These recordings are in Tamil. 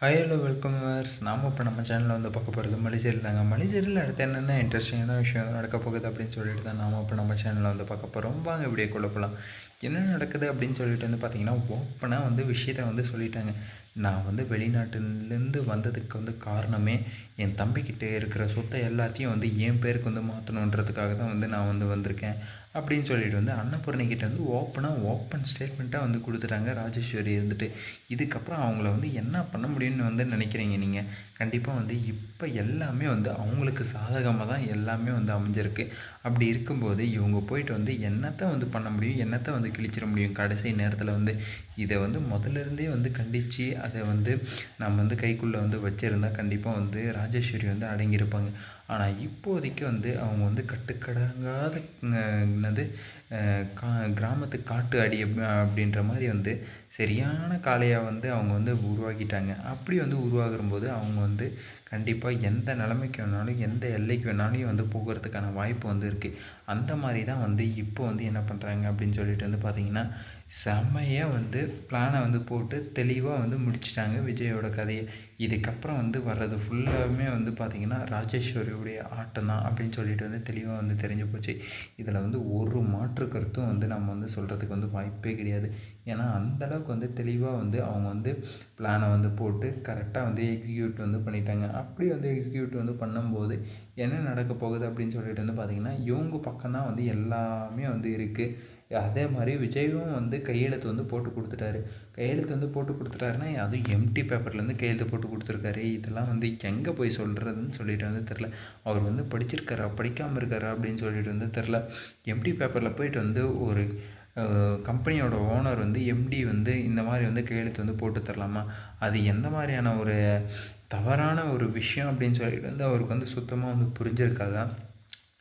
ஹாய் ஹலோ வெல்கம் வர்ஸ் நாம் இப்போ நம்ம சேனலில் வந்து பார்க்க போகிறது மலிசேரியில் தாங்க. மலிசேரியில் அடுத்து என்னென்ன இன்ட்ரெஸ்டிங்கான விஷயம் நடக்க போகுது அப்படின்னு சொல்லிட்டு தான் நாம் இப்போ நம்ம சேனலில் வந்து பார்க்க போகிறோம் வாங்க இப்படியே கொள்ள போகலாம் என்ன நடக்குது அப்படின்னு சொல்லிட்டு வந்து பார்த்திங்கன்னா ஓப்பனாக வந்து விஷயத்தை வந்து சொல்லிட்டாங்க. நான் வந்து வெளிநாட்டிலேருந்து வந்ததுக்கு வந்து காரணமே என் தம்பிக்கிட்ட இருக்கிற சொத்தை எல்லாத்தையும் வந்து என் பேருக்கு வந்து மாற்றணுன்றதுக்காக தான் வந்து நான் வந்து வந்திருக்கேன். அப்படின்னு சொல்லிட்டு வந்து அன்னபூர்ணிக்கிட்ட வந்து ஓப்பனாக ஓப்பன் ஸ்டேட்மெண்ட்டாக வந்து கொடுத்துட்டாங்க ராஜேஸ்வரி இருந்துட்டு. இதுக்கப்புறம் அவங்கள வந்து என்ன பண்ண முடியும்னு வந்து நினைக்கிறீங்க நீங்கள் கண்டிப்பாக வந்து இப்போ எல்லாமே வந்து அவங்களுக்கு சாதகமாக தான் எல்லாமே வந்து அமைஞ்சிருக்கு. அப்படி இருக்கும்போது இவங்க போயிட்டு வந்து என்னத்தை வந்து பண்ண முடியும்? என்னத்தை வந்து கிழிச்சிட முடியும்? கடைசி நேரத்தில் வந்து இதை வந்து முதல்ல இருந்தே வந்து கண்டித்து அதை வந்து நம்ம வந்து கைக்குள்ளே வந்து வச்சுருந்தா கண்டிப்பாக வந்து ராஜேஸ்வரி வந்து அடங்கியிருப்பாங்க. ஆனால் இப்போதைக்கு வந்து அவங்க வந்து கட்டுக்கடங்காத என்னது கா கிராமத்து காட்டு அடி அப்படின்ற மாதிரி வந்து சரியான காளையாக வந்து அவங்க வந்து உருவாக்கிட்டாங்க. அப்படி வந்து உருவாகும்போது அவங்க வந்து கண்டிப்பாக எந்த நிலைமைக்கு வேணாலும் எந்த எல்லைக்கு வேணாலும் வந்து போகிறதுக்கான வாய்ப்பு வந்து இருக்குது அந்த மாதிரி தான் வந்து இப்போ வந்து என்ன பண்ணுறாங்க அப்படின்னு சொல்லிட்டு வந்து பார்த்திங்கன்னா செம்மையாக வந்து பிளானை வந்து போட்டு தெளிவாக வந்து முடிச்சிட்டாங்க விஜயோட கதையை. இதுக்கப்புறம் வந்து வர்றது ஃபுல்லாகவே வந்து பார்த்திங்கன்னா ராஜேஸ்வரியுடைய ஆட்டம் தான் அப்படின்னு சொல்லிட்டு வந்து தெளிவாக வந்து தெரிஞ்சு போச்சு. இதில் வந்து ஒரு மாற்று கருத்தும் வந்து நம்ம வந்து சொல்கிறதுக்கு வந்து வாய்ப்பே கிடையாது. ஏன்னா அந்தளவுக்கு வந்து தெளிவாக வந்து அவங்க வந்து பிளானை வந்து போட்டு கரெக்டாக வந்து எக்ஸிக்யூட் வந்து பண்ணிட்டாங்க. அப்படி வந்து எக்ஸிக்யூட் வந்து பண்ணும்போது என்ன நடக்க போகுது அப்படின்னு சொல்லிட்டு வந்து பார்த்திங்கன்னா இவங்க பக்கம் தான் வந்து எல்லாமே வந்து இருக்குது அதே மாதிரி விஜயும் வந்து கையெழுத்து வந்து போட்டு கொடுத்துட்டாரு. கையெழுத்து வந்து போட்டு கொடுத்துட்டாருன்னா அதுவும் எம்டி பேப்பர்லேருந்து கையெழுத்து போட்டு கொடுத்துருக்காரு. இதெல்லாம் வந்து எங்கே போய் சொல்கிறதுன்னு சொல்லிட்டு வந்து தெரில அவர் வந்து படிச்சிருக்காரா? படிக்காமல் இருக்காரா? அப்படின்னு சொல்லிட்டு வந்து தெரில எம்டி பேப்பரில் போயிட்டு வந்து ஒரு கம்பெனியோட ஓனர் வந்து எம்டி வந்து இந்த மாதிரி வந்து கையெழுத்து வந்து போட்டு தரலாமா? அது எந்த மாதிரியான ஒரு தவறான ஒரு விஷயம் அப்படின்னு சொல்லிட்டு வந்து அவருக்கு வந்து சுத்தமாக வந்து புரிஞ்சிருக்காதான்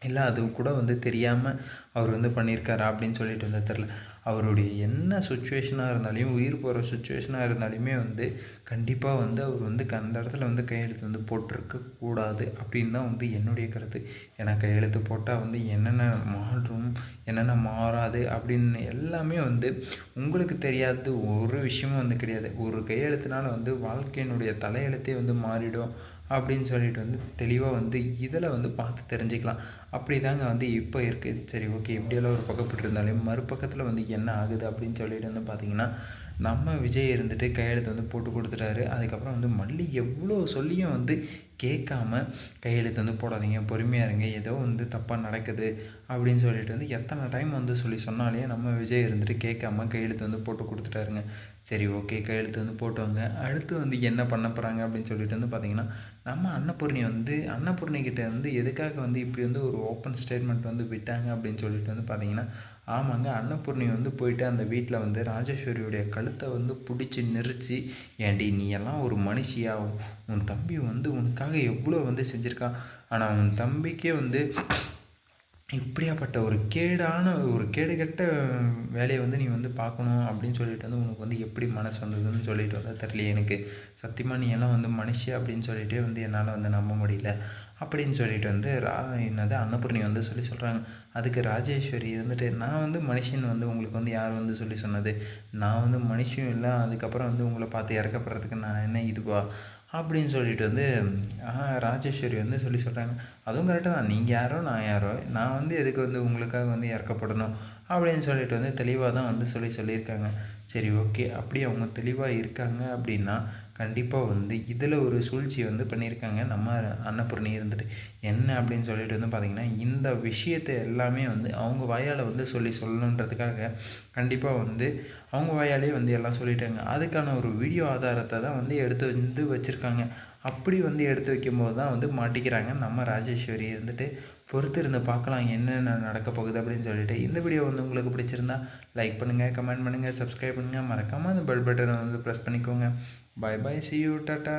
இல்லை அது கூட வந்து தெரியாமல் அவர் வந்து பண்ணியிருக்காரா அப்படின்னு சொல்லிட்டு வந்து தெரில அவருடைய என்ன சுச்சுவேஷனாக இருந்தாலையும் உயிர் போகிற சுச்சுவேஷனாக இருந்தாலுமே வந்து கண்டிப்பாக வந்து அவர் வந்து அந்த இடத்துல வந்து கையெழுத்து வந்து போட்டிருக்க கூடாது அப்படின்னு தான் வந்து என்னுடைய கருத்து. ஏன்னா கையெழுத்து போட்டால் வந்து என்னென்ன மாறும் என்னென்ன மாறாது அப்படின்னு எல்லாமே வந்து உங்களுக்கு தெரியாத. ஒரு விஷயமும் வந்து கிடையாது. ஒரு கையெழுத்துனால வந்து வாழ்க்கையினுடைய தலையெழுத்தே வந்து மாறிடும். அப்படின்னு சொல்லிட்டு வந்து தெளிவாக வந்து இதில் வந்து பார்த்து தெரிஞ்சுக்கலாம். அப்படி தாங்க வந்து இப்போ இருக்குது சரி ஓகே இப்படியெல்லாம் ஒரு பக்கப்பட்டு இருந்தாலும் மறுபக்கத்தில் வந்து என்ன ஆகுது அப்படின்னு சொல்லிட்டு வந்து பார்த்திங்கன்னா நம்ம விஜய் இருந்துட்டு கையெழுத்து வந்து போட்டு கொடுத்துட்டாரு. அதுக்கப்புறம் வந்து மல்லி எவ்வளோ சொல்லியும் வந்து கேட்காம கையெழுத்து வந்து போடாதீங்க பொறுமையாக இருங்க ஏதோ வந்து தப்பாக நடக்குது அப்படின்னு சொல்லிட்டு வந்து எத்தனை டைம் வந்து சொல்லி சொன்னாலே நம்ம விஜய் இருந்துட்டு கேட்காம கையெழுத்து வந்து போட்டு கொடுத்துட்டாருங்க. சரி ஓகே கையெழுத்து வந்து போட்டவங்க. அடுத்து வந்து என்ன பண்ண போகிறாங்க அப்படின்னு சொல்லிட்டு வந்து பார்த்திங்கன்னா நம்ம அன்னபூர்ணி வந்து அன்னபூர்ணிக்கிட்ட வந்து எதுக்காக வந்து இப்படி வந்து ஒரு ஓப்பன் ஸ்டேட்மெண்ட் வந்து விட்டாங்க அப்படின்னு சொல்லிட்டு வந்து பார்த்திங்கன்னா ஆமாங்க அன்னபூர்ணி வந்து போயிட்டு அந்த வீட்டில் வந்து ராஜேஸ்வரியுடைய கழுத்தை வந்து பிடிச்சி நெரிச்சு ஏண்டி நீ எல்லாம் ஒரு மனுஷியா? உன் தம்பி வந்து உனக்காக எவ்வளோ வந்து செஞ்சுருக்கான்? ஆனால் உன் தம்பிக்கே வந்து இப்படியாப்பட்ட ஒரு கேடான ஒரு கேடுகெட்ட வேலையை வந்து நீ வந்து பார்க்கணும் அப்படின்னு சொல்லிட்டு வந்து உனக்கு வந்து எப்படி மனசு வந்ததுன்னு சொல்லிட்டு வந்து தெரியல எனக்கு. சத்தியமாக நீ எல்லாம் வந்து மனுஷி அப்படின்னு சொல்லிட்டே வந்து என்னால் வந்து நம்ப முடியல. அப்படின்னு சொல்லிட்டு வந்து ரா என்னது அன்னபூர்ணி வந்து சொல்லி சொல்கிறாங்க அதுக்கு ராஜேஸ்வரி இருந்துட்டு நான் வந்து மனுஷன் வந்து உங்களுக்கு வந்து யார் வந்து சொல்லி சொன்னது? நான் வந்து மனுஷன் இல்லை அதுக்கப்புறம் வந்து உங்களை பார்த்து இறக்கப்படுறதுக்கு நான் என்ன இதுவா? அப்படின்னு சொல்லிட்டு வந்து ராஜேஸ்வரி வந்து சொல்லி சொல்கிறாங்க அதுவும் கரெக்டாக தான். நீங்கள் யாரோ நான் யாரோ நான் வந்து எதுக்கு வந்து உங்களுக்காக வந்து இறக்கப்படணும் அப்படின்னு சொல்லிட்டு வந்து தெளிவாக தான் வந்து சொல்லி சொல்லியிருக்காங்க. சரி ஓகே அப்படி அவங்க தெளிவாக இருக்காங்க அப்படின்னா கண்டிப்பாக வந்து இதில் ஒரு சூழ்ச்சி வந்து பண்ணியிருக்காங்க. நம்ம அன்னபூர்ணி இருந்துட்டு. என்ன அப்படின்னு சொல்லிட்டு வந்து பார்த்திங்கன்னா இந்த விஷயத்தை எல்லாமே வந்து அவங்க வாயால் வந்து சொல்லி சொல்லணுன்றதுக்காக கண்டிப்பாக வந்து அவங்க வாயாலே வந்து எல்லாம் சொல்லிட்டாங்க. அதுக்கான ஒரு வீடியோ ஆதாரத்தை தான் வந்து எடுத்து வந்து வச்சுருக்காங்க. அப்படி வந்து எடுத்து வைக்கும்போது தான் வந்து மாட்டிக்கிறாங்க. நம்ம ராஜேஸ்வரி இருந்துட்டு பொறுத்து இருந்து பார்க்கலாம் என்னென்ன நடக்க போகுது அப்படின்னு சொல்லிட்டு இந்த வீடியோ வந்து உங்களுக்கு பிடிச்சிருந்தா லைக் பண்ணுங்கள் கமெண்ட் பண்ணுங்கள் சப்ஸ்கிரைப் பண்ணுங்கள் மறக்காமல் அந்த பெல் பட்டனை வந்து ப்ரெஸ் பண்ணிக்கோங்க. Bye bye see you tata